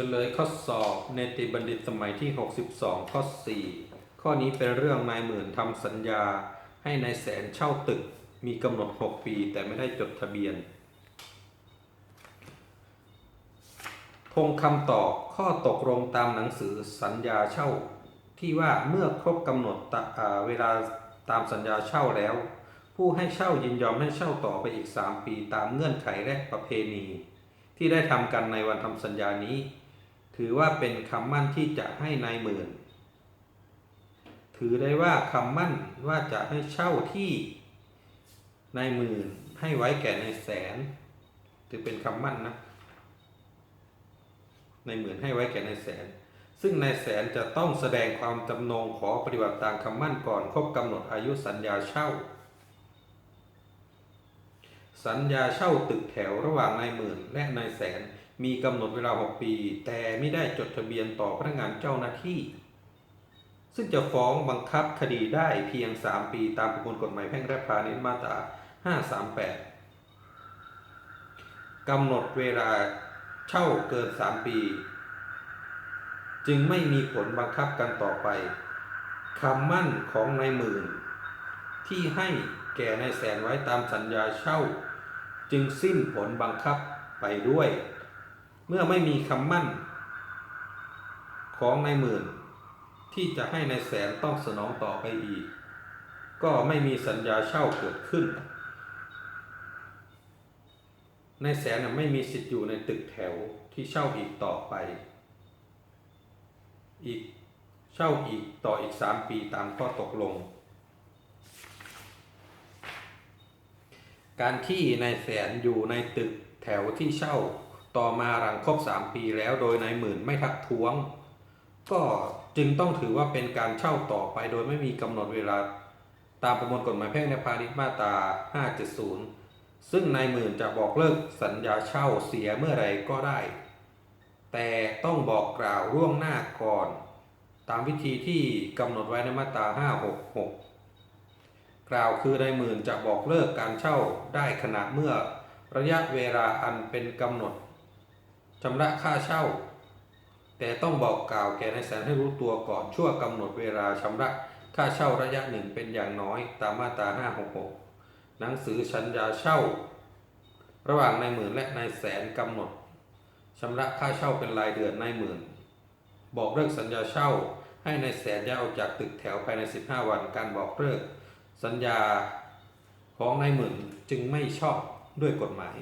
ฉลยข้อสอบเนติบัณฑิตสมัยที่ 62 ข้อ 4 ข้อนี้เป็นเรื่องนายหมื่นทำสัญญา ให้นายแสนเช่าตึก มีกำหนด 6 ปีแต่ไม่ได้จดทะเบียนทงคำตอบข้อตกลงตามหนังสือสัญญาเช่า ที่ว่าเมื่อครบกำหนดเวลาตามสัญญาเช่าแล้ว ผู้ให้เช่ายินยอมให้เช่าต่อไปอีก 3 ปีตามเงื่อนไขและประเพณี ที่ได้ทำกันในวันทำสัญญานี้ ถือว่าเป็นคำมั่นที่จะให้นายหมื่น ถือได้ว่าคำมั่นว่าจะให้เช่าที่นายหมื่นให้ไว้แก่นายแสนถือเป็นคำมั่นนะนายหมื่นให้ไว้แก่นายแสน ซึ่งนายแสนจะต้องแสดงความจำนงขอปฏิบัติตามคำมั่นก่อนครบกำหนดอายุสัญญาเช่า สัญญาเช่าตึกแถวระหว่างนายหมื่นและนายแสน มีกำหนดเวลา 6 ปี แต่ไม่ได้จดทะเบียนต่อพนักงานเจ้าหน้าที่ ซึ่งจะฟ้องบังคับคดีได้เพียง 3 ปีตามประมวลกฎหมายแพ่งและพาณิชย์มาตรา 538 กำหนดเวลาเช่าเกิน 3 ปี จึงไม่มีผลบังคับกันต่อไปคำมั่นของนายหมื่น ที่ให้แก่นายแสนไว้ตามสัญญาเช่า จึงสิ้นผลบังคับไปด้วย เมื่อไม่มีคำมั่น ของนายหมื่น ที่จะให้นายแสนต้องสนองต่อไปอีก ก็ไม่มีสัญญาเช่าเกิดขึ้นนายแสนไม่มีสิทธิ์อยู่ในตึกแถวที่เช่าอีกต่อไป อีกเช่าอีกต่ออีกสามปีตามข้อตกลง การที่นายแสนอยู่ในตึกแถวที่เช่า ต่อมาหลังครบ 3 ปีแล้วโดยนายหมื่นไม่ทักท้วง ก็จึงต้องถือว่าเป็นการเช่าต่อไปโดยไม่มีกำหนดเวลาตามประมวลกฎหมายแพ่งและพาณิชย์มาตรา 570 ซึ่งนายหมื่นจะบอกเลิกสัญญาเช่าเสียเมื่อไรก็ได้ แต่ต้องบอกกล่าวล่วงหน้าก่อน ตามวิธีที่กำหนดไว้ในมาตรา 566 กล่าวคือนายหมื่นจะบอกเลิกการเช่าได้ขณะเมื่อระยะเวลาอันเป็นกำหนด ชำระค่าเช่า แต่ต้องบอกกล่าวแก่นายแสนให้รู้ตัวก่อนชั่วกำหนดเวลาชำระค่าเช่าระยะหนึ่งเป็นอย่างน้อยตามมาตรา566 หนังสือสัญญาเช่า ระหว่างนายหมื่นและนายแสนกำหนดชำระค่าเช่าเป็นรายเดือนนายหมื่น บอกเลิกสัญญาเช่า ให้นายแสนย้ายออกจากตึกแถวภายใน 15 วันการบอกเลิกสัญญาของนายหมื่นจึงไม่ชอบด้วยกฎหมาย